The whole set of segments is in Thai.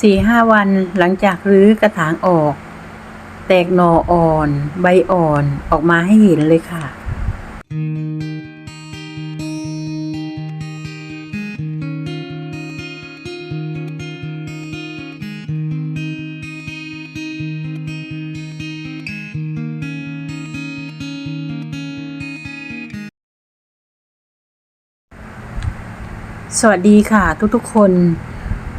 สี่ห้าวันหลังจากรื้อกระถางออก แตกหน่ออ่อน ใบอ่อนออกมาให้เห็นเลยค่ะสวัสดีค่ะทุกๆคน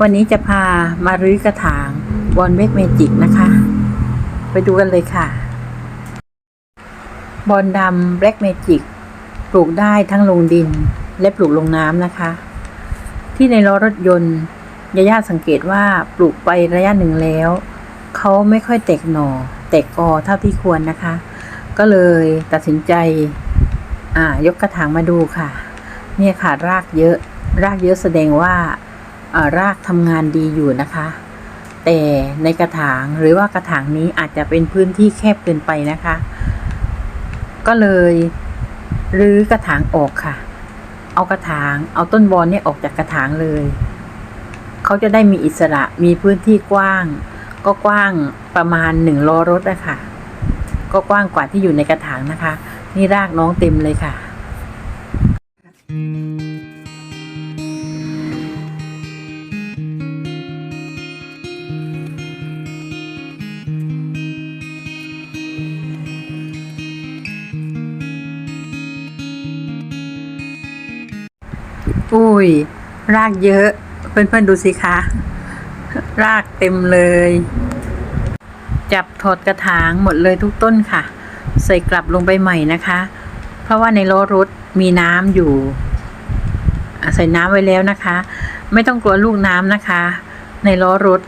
วันนี้จะพามารื้อกระถางวอนเวกเมจิกนะคะ ไปดูกันเลยค่ะ บอลดำแบล็กเมจิกปลูกได้ทั้งลงดินและปลูกลงน้ำนะคะ ที่ในล้อรถยนต์ยาย่าสังเกตว่าปลูกไประยะหนึ่งแล้ว เขาไม่ค่อยแตกหน่อ แตกกอเท่าที่ควรนะคะ ก็เลยตัดสินใจอ่ายกกระถางมาดูค่ะ เนี่ยค่ะรากเยอะ รากเยอะแสดงว่า รากทำงานดีอยู่นะคะ แต่ในกระถางหรือว่ากระถางนี้อาจจะเป็นพื้นที่แคบเกินไปนะคะ ก็เลยรื้อกระถางออกค่ะ เอากระถาง เอาต้นบอลเนี่ยออกจากกระถางเลย เขาจะได้มีอิสระมีพื้นที่กว้าง ก็กว้างประมาณหนึ่งล้อรถนะคะก็กว้างกว่าที่อยู่ในกระถางนะคะ นี่รากน้องเต็มเลยค่ะ อุ้ย รากเยอะ เพื่อนๆดูสิคะ รากเต็มเลย จับถอดกระถางหมดเลยทุกต้นค่ะ ใส่กลับลงไปใหม่นะคะ เพราะว่าในล้อรถมีน้ำอยู่ ใส่น้ำไว้แล้วนะคะ ไม่ต้องกลัวลูกน้ำนะคะ ในล้อรถ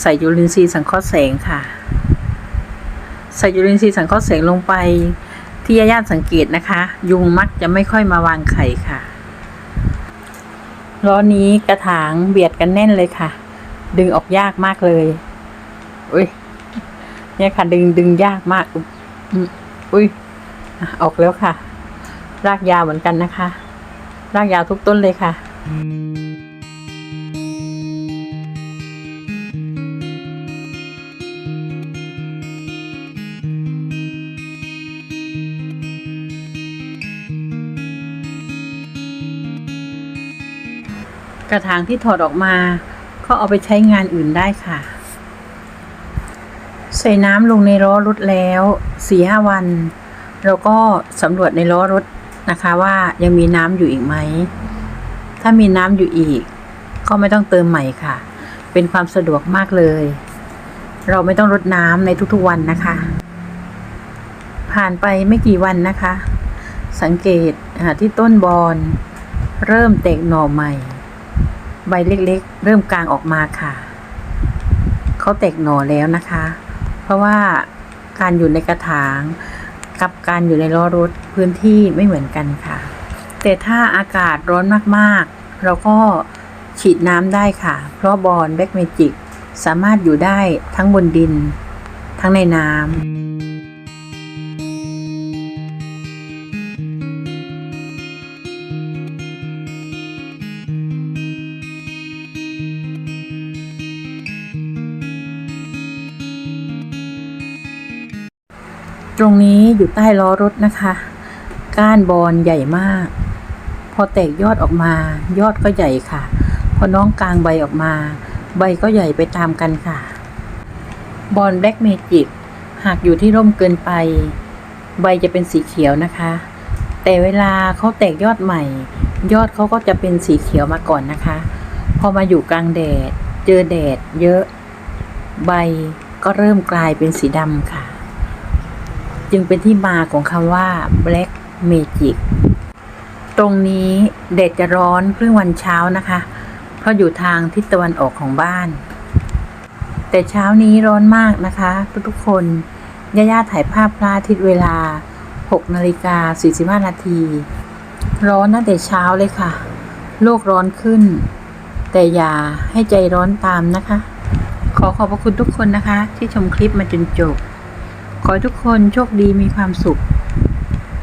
ใส่ยูรินทรีสังเคราะห์แสงค่ะ ใส่ยูรินทรีสังเคราะห์แสงลงไปที่ญาติสังเกตนะคะ ยุงมักจะไม่ค่อยมาวางไข่ค่ะ ล้อนี้กระถางเบียดกันแน่นเลยค่ะ ดึงออกยากมากเลย อุ้ยเนี่ยค่ะ ดึงดึงยากมากอืมอุ้ยอออกแล้วค่ะ รากยาวเหมือนกันนะคะ รากยาวทุกต้นเลยค่ะ กระถางที่ถอดออกมา ก็เอาไปใช้งานอื่นได้ค่ะ ใส่น้ำลงในล้อรถแล้วสี่ห้าวัน เราก็สำรวจในล้อรถนะคะว่ายังมีน้ำอยู่อีกไหม ถ้ามีน้ำอยู่อีก ก็ไม่ต้องเติมใหม่ค่ะ เป็นความสะดวกมากเลย เราไม่ต้องรดน้ำในทุกๆวันนะคะ ผ่านไปไม่กี่วันนะคะ สังเกตที่ต้นบอนเริ่มแตกหน่อใหม่ ใบเล็กๆ เริ่มกลางออกมาค่ะ เขาแตกหน่อแล้วนะคะ เพราะว่าการอยู่ในกระถางกับการอยู่ในล้อรถพื้นที่ไม่เหมือนกันค่ะ แต่ถ้าอากาศร้อนมากๆ เราก็ฉีดน้ำได้ค่ะ เพราะบอลแบ็กเมจิกสามารถอยู่ได้ทั้งบนดิน ทั้งในน้ำ ตรงนี้อยู่ใต้ล้อรถนะคะ ก้านบอลใหญ่มาก พอแตกยอดออกมา ยอดก็ใหญ่ค่ะ พอน้องกลางใบออกมา ใบก็ใหญ่ไปตามกันค่ะ บอลแบล็กเมจิกหากอยู่ที่ร่มเกินไป ใบจะเป็นสีเขียวนะคะ แต่เวลาเขาแตกยอดใหม่ ยอดเขาก็จะเป็นสีเขียวมาก่อนนะคะ พอมาอยู่กลางแดด เจอแดดเยอะ ใบก็เริ่มกลายเป็นสีดำค่ะ จึงเป็นที่มาของคำว่า black magic ตรงนี้แดดจะร้อนครึ่งวันเช้านะคะ เพราะอยู่ทางทิศตะวันออกของบ้าน แต่เช้านี้ร้อนมากนะคะ ทุกๆคนย่าย่าถ่ายภาพพระอาทิตย์เวลา 6 นาฬิกา 45 นาที ร้อนตั้งแต่เช้าเลยค่ะ โลกร้อนขึ้น แต่อย่าให้ใจร้อนตามนะคะ ขอขอบพระคุณทุกคนนะคะ ที่ชมคลิปมาจนจบ ขอให้ทุกคนโชคดีมีความสุข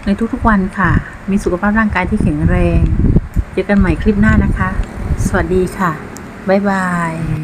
ในทุกๆวันค่ะ มีสุขภาพร่างกายที่แข็งแรง เจอกันใหม่คลิปหน้านะคะ สวัสดีค่ะ บ๊ายบาย